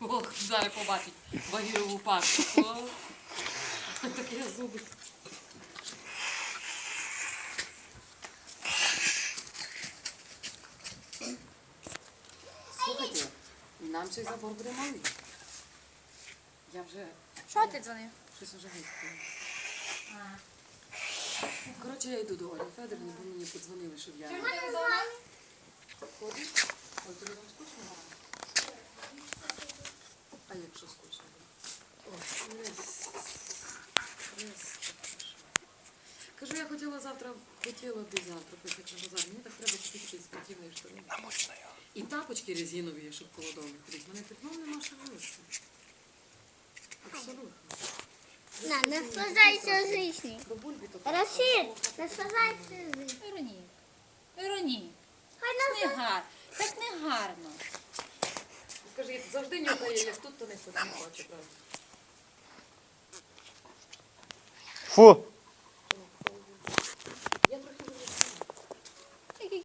Ох, зараз побачить Багірову пасту. О, Таке зуби. Слухайте, нам цей забор буде малий. Я вже Що ти дзвонив? щось вже геть. Коротше, я йду до Олі Федорівни, бо мені подзвонили, щоб я ходиш. Ой, тобі там скучно? А якщо скучно? Ой, не с- Кажу, я хотіла завтра, хотіла би завтра поїхати на базар. Мені так треба купити якісь спортивні штани. І тапочки резинові, щоб коло дому ходити. Мене пітно нема що вилити. Абсолютно. На, наслаждайся жизнью. Рашид, наслаждайся жизнью. Вероні. Вероні. Хай Так не гарно. Так не гарно. Скажи, завжди нюхає, як тут, то не хоче. Фу,